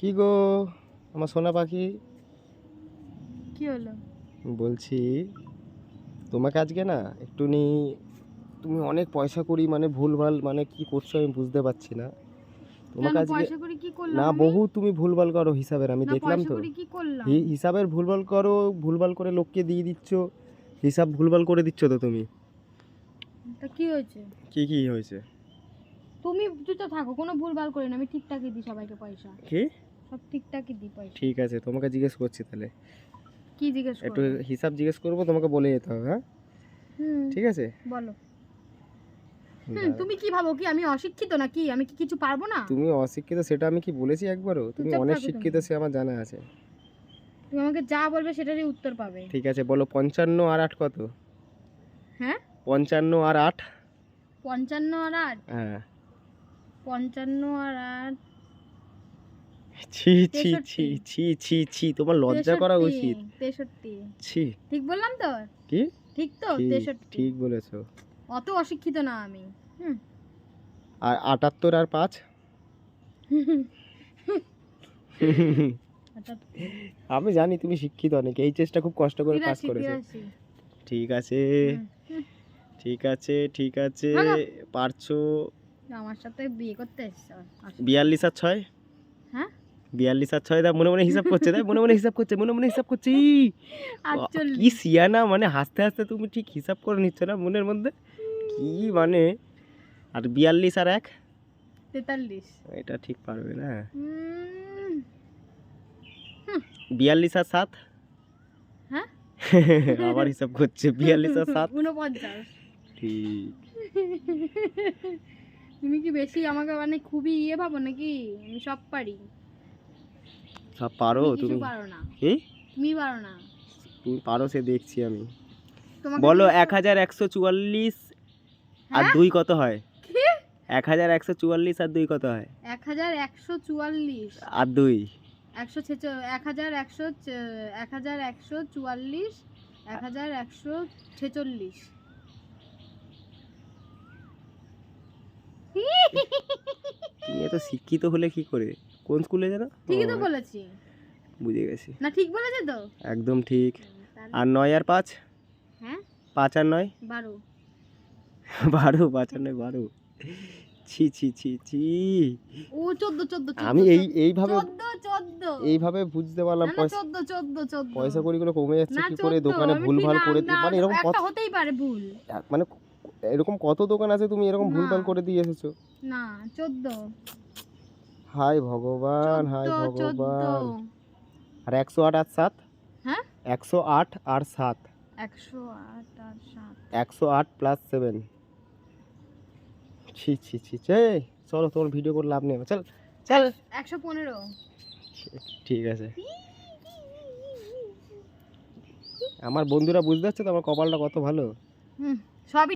কি গো? আমার সোনা পাখি। কি হলো? বলছি তোমাকে আজকে না একটু নি তুমি অনেক পয়সা করি মানে ভুলভাল মানে কি করছ আমি বুঝতে পারছি না। তোমাকে আজকে পয়সা করে কি করলাম না বহু তুমি ভুলভাল করো হিসাবের আমি দেখলাম পয়সা তো। কি করলাম? হি- হিসাবের ভুলভাল করো ভুলভাল করে লোককে দিয়ে দিচ্ছ হিসাব ভুলভাল করে দিচ্ছ তো তুমি। তা কি হয়েছে? কি কি হয়েছে? তুমি চুপচাপ থাকো কোনো ভুলভাল করি না আমি ঠিকঠাকই দিই সবাইকে পয়সা। কি? সব ঠিকঠাকই দিই পয়সা। ঠিক আছে তোমাকে জিজ্ঞেস করছি তাহলে। কি জিজ্ঞেস একটু হিসাব জিজ্ঞেস করব তোমাকে বলে যেতে হবে হ্যাঁ? হুম ঠিক আছে? বলো। তুমি কি ভাবো কি আমি অশিক্ষিত নাকি? আমি কি কিছু পারব না? তুমি অশিক্ষিত সেটা আমি কি বলেছি একবারও? তুমি অনেক শিক্ষিত সে আমার জানা আছে। তুমি আমাকে যা বলবে সেটারই উত্তর পাবে। ঠিক আছে বলো পঞ্চান্ন আর আট কত? হ্যাঁ? পঞ্চান্ন আর আট? পঞ্চান্ন আর আট? হ্যাঁ। পঞ্চান্ন আর আট ছি ছি ছি ছি ছি ছি তোমার লজ্জা করা উচিত। ছি। ঠিক বললাম তো? কি? ঠিক তো? ঠিক তেষট্টি। ঠিক বলেছ। অত অশিক্ষিত না আমি। আর আটাত্তর আর পাঁচ? আমি জানি তুমি শিক্ষিত অনেক এই চেষ্টা খুব কষ্ট করে পাস করেছ। ঠিক আছে। ঠিক আছে ঠিক আছে। পারছ? আমার সাথে বিয়ে করতে এসছো। আসো। বিয়াল্লিশ আর ছয়? বিয়াল্লিশ আর ছয় দা মনে মনে হিসাব করছে তাই মনে মনে হিসাব করছে মনে মনে হিসাব করছে কি সিয়ানা মানে হাসতে হাসতে তুমি ঠিক হিসাব করে নিচ্ছ না মনের মধ্যে? কি মানে? আর বিয়াল্লিশ আর এক? তেতাল্লিশ। এটা ঠিক পারবে না। বিয়াল্লিশ আর সাত? হ্যাঁ? আবার হিসাব করছে বিয়াল্লিশ আর সাত। উনপঞ্চাশ ঠিক। তুমি কি বেশি আমাকে মানে খুবই ইয়ে ভাবো নাকি? আমি সব পারি। সব পারো তুমি পারো না। কি? তুমি পারো না। তুমি পারো সে দেখছি আমি। বলো এক হাজার একশো চুয়াল্লিশ আর হ্যাঁ? দুই কত হয়? এক হাজার একশো চুয়াল্লিশ আর দুই কত হয়? এক হাজার একশো চুয়াল্লিশ। আর দুই? একশো ছেচ এক হাজার একশো এক হাজার একশো চুয়াল্লিশ এক হাজার একশো ছেচল্লিশ। তুমি এত শিক্ষিত হলে কি করে? কোন স্কুলে যেন? ঠিকই তো বলেছি। বুঝে গেছি। না ঠিক বলেছে তো? একদম ঠিক। আর নয় আর পাঁচ? হ্যাঁ? পাঁচ আর নয়? বারো। বারো পাঁচ আর নয় বারো। ছি ছি ছি ছি। ও চোদ্দ চোদ্দ আমি এই এইভাবে চোদ্দ চোদ্দ। এইভাবে বুঝতে পারলাম পয়সা চোদ্দ চোদ্দ চোদ্দ। পয়সা কড়িগুলো কমে যাচ্ছে কি করে? দোকানে ভুলভাল করে মানে এরকম কত হতেই পারে ভুল। মানে এরকম কত দোকান আছে তুমি এরকম। ভুলভাল করে দিয়ে এসেছ? না চোদ্দ। হাই ভগবান হাই ভগবান। আর একশো আট আর সাত? হ্যাঁ? একশো আট আর সাত। একশো আট আর সাত। একশো আট প্লাস সেভেন ছি ছি ছি ছে। চলো তোমার ভিডিও করে লাভ নেই। চল চল। একশো পনেরো। ঠিক আছে। আমার বন্ধুরা বুঝতে পারছে তো আমার কপালটা কত ভালো? হুম সবই